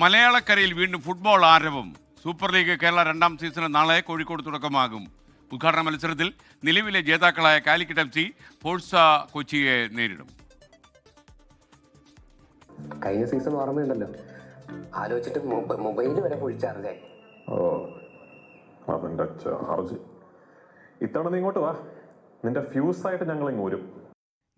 മലയാളക്കരയിൽ വീണ്ടും ഫുട്ബോൾ ആരവം super league Kerala രണ്ടാം സീസണ് നാളെ കോഴിക്കോട് തുടക്കമാകും. ഉദ്ഘാടന മത്സരത്തിൽ നിലവിലെ ജേതാക്കളായ കാലിക്കറ്റ് എഫ് സി ഫോഴ്സ കൊച്ചിയെ നേരിടും. കഴിഞ്ഞ സീസൺ ഓർമ്മയുണ്ടല്ലോ. ആലോചിച്ചിട്ട് മൊബൈൽ വരെ ഫുൾ ചാർജായി ഓ അതിന്റെ ചാർജ് ഇത്തവണ നീ ഇങ്ങോട്ട് വാ. നിന്റെ ഫ്യൂസ് ആയിട്ട് ഞങ്ങൾ ഇങ്ങോരും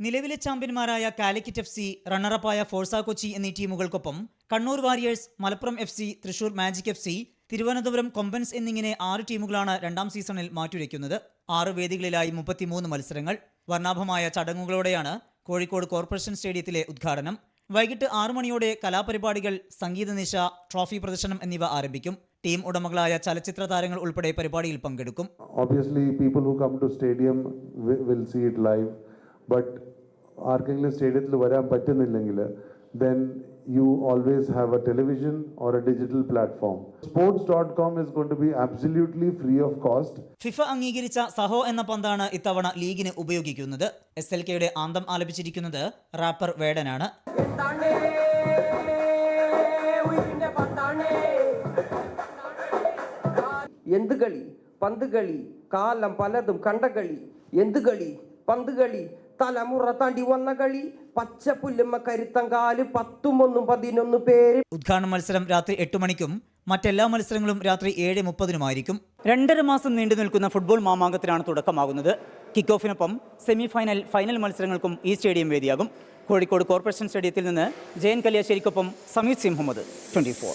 നിലവിലെ ചാമ്പ്യന്മാരായ കാലിക്കറ്റ് എഫ് സി റണ്ണറപ്പായ ഫോഴ്സ കൊച്ചി എന്നീ ടീമുകൾക്കൊപ്പം Kannur Warriors Malappuram F C Thrissur Magic F C Thiruvananthapuram Kombans എന്നിങ്ങനെ ആറ് ടീമുകളാണ് രണ്ടാം സീസണിൽ മാറ്റുരയ്ക്കുന്നത്. ആറ് വേദികളിലായി മുപ്പത്തിമൂന്ന് മത്സരങ്ങൾ. വർണാഭമായ ചടങ്ങുകളോടെയാണ് കോഴിക്കോട് കോർപ്പറേഷൻ സ്റ്റേഡിയത്തിലെ ഉദ്ഘാടനം. വൈകിട്ട് ആറു മണിയോടെ കലാപരിപാടികൾ സംഗീത നിശ ട്രോഫി പ്രദർശനം എന്നിവ ആരംഭിക്കും. ടീം ഉടമകളായ ചലച്ചിത്ര താരങ്ങൾ ഉൾപ്പെടെ പരിപാടിയിൽ പങ്കെടുക്കും. Obviously people who come to stadium will see it live. But ആർക്കെങ്കിലും സ്റ്റേഡിയത്തിൽ വരാൻ പറ്റുന്നില്ലെങ്കിൽ you always have a television or a digital platform. Sports.com is going to be absolutely free of cost. FIFA അംഗീകരിച്ച സഹോ എന്ന പന്താണ് ഇത്തവണ ലീഗിന് ഉപയോഗിക്കുന്നത്. എസ് എൽ കെയുടെ ആന്തം ആലപിച്ചിരിക്കുന്നത് റാപ്പർ വേടനാണ്. എന്ത് കളി? പന്ത് കളി. കാലം പലതും കണ്ട കളി. എന്ത് കളി? പന്ത് കളി. തലമുറ താണ്ടി വന്ന കളി. പച്ചപ്പുല്ലുമ്മ കരുത്തങ്കാൽ പത്തും ഒന്നും പതിനൊന്ന് പേര്. ഉദ്ഘാടന മത്സരം രാത്രി എട്ട് മണിക്കും മറ്റെല്ലാ മത്സരങ്ങളും രാത്രി ഏഴ് മുപ്പതിനുമായിരിക്കും. രണ്ടര മാസം നീണ്ടു നിൽക്കുന്ന ഫുട്ബോൾ മാമാങ്കത്തിനാണ് തുടക്കമാകുന്നത്. കിക്ക് ഓഫിനൊപ്പം സെമി ഫൈനൽ ഫൈനൽ മത്സരങ്ങൾക്കും ഈ സ്റ്റേഡിയം വേദിയാകും. കോഴിക്കോട് കോർപ്പറേഷൻ സ്റ്റേഡിയത്തിൽ നിന്ന് ജയൻ കല്യാശ്ശേരിക്കൊപ്പം സമീത് സിംഹമ്മദ് ട്വന്റി ട്വന്റി ഫോർ